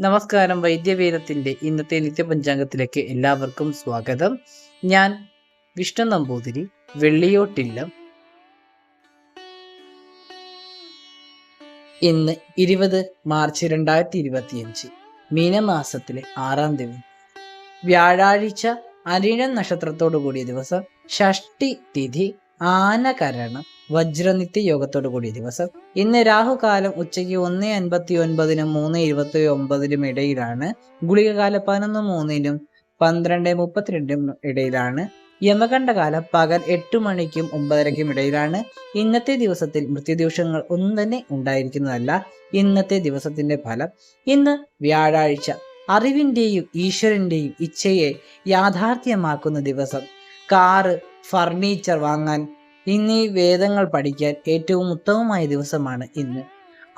നമസ്കാരം വൈദ്യവേദത്തിന്റെ ഇന്നത്തെ നിത്യപഞ്ചാംഗത്തിലേക്ക് എല്ലാവർക്കും സ്വാഗതം. ഞാൻ വിഷ്ണു നമ്പൂതിരി വെള്ളിയോട്ടില്ലം. ഇന്ന് ഇരുപത് മാർച്ച് രണ്ടായിരത്തി ഇരുപത്തിയഞ്ച് മീനമാസത്തിലെ ആറാം ദിവസം. വ്യാഴാഴ്ച അരിഴം നക്ഷത്രത്തോടു കൂടിയ ദിവസം ഷഷ്ടി തിഥി ആനകരണം വജ്രനിത്യ യോഗത്തോടു കൂടിയ ദിവസം. ഇന്ന് രാഹുകാലം ഉച്ചയ്ക്ക് ഒന്ന് അൻപത്തി ഒൻപതിനും മൂന്ന് ഇരുപത്തി ഒമ്പതിനും ഇടയിലാണ്. ഗുളികകാല പതിനൊന്ന് മൂന്നിനും പന്ത്രണ്ട് മുപ്പത്തിരണ്ടിനും ഇടയിലാണ്. യമകണ്ഠകാലം പകൽ എട്ട് മണിക്കും ഒമ്പതരയ്ക്കും ഇടയിലാണ്. ഇന്നത്തെ ദിവസത്തിൽ മൃത്യുദോഷങ്ങൾ ഒന്നും തന്നെ ഉണ്ടായിരിക്കുന്നതല്ല ഇന്നത്തെ ദിവസത്തിന്റെ ഫലം. ഇന്ന് വ്യാഴാഴ്ച അറിവിന്റെയും ഈശ്വരന്റെയും ഇച്ഛയെ യാഥാർത്ഥ്യമാക്കുന്ന ദിവസം. കാറ് ഫർണിച്ചർ വാങ്ങാൻ ഇന്നീ വേദങ്ങൾ പഠിക്കാൻ ഏറ്റവും ഉത്തമമായ ദിവസമാണ് ഇന്ന്.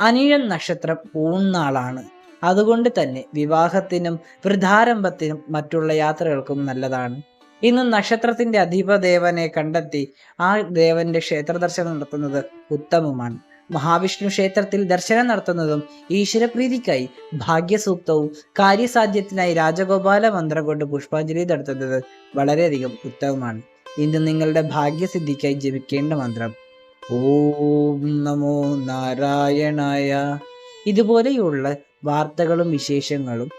അനിഴം നക്ഷത്രം ഊണ്ണാളാണ് അതുകൊണ്ട് തന്നെ വിവാഹത്തിനും വൃദ്ധാരംഭത്തിനും മറ്റുള്ള യാത്രകൾക്കും നല്ലതാണ്. ഇന്ന് നക്ഷത്രത്തിന്റെ അധിപദേവനെ കണ്ടെത്തി ആ ദേവന്റെ ക്ഷേത്ര ദർശനം നടത്തുന്നത് ഉത്തമമാണ്. മഹാവിഷ്ണു ക്ഷേത്രത്തിൽ ദർശനം നടത്തുന്നതും ഈശ്വരപ്രീതിക്കായി ഭാഗ്യസൂക്തവും കാര്യസാധ്യത്തിനായി രാജഗോപാല മന്ത്രം കൊണ്ട് പുഷ്പാഞ്ജലി നടത്തുന്നത് വളരെയധികം ഉത്തമമാണ്. ഇന്ന് നിങ്ങളുടെ ഭാഗ്യസിദ്ധിക്കായി ജപിക്കേണ്ട മന്ത്രം. ഓം നമോ നാരായണായ. ഇതുപോലെയുള്ള വാർത്തകളും വിശേഷങ്ങളും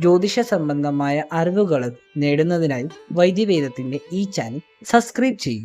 ജ്യോതിഷ സംബന്ധമായ അറിവുകളും നേടുന്നതിനായി വൈദ്യവേദത്തിന്റെ ഈ ചാനൽ സബ്സ്ക്രൈബ് ചെയ്യും.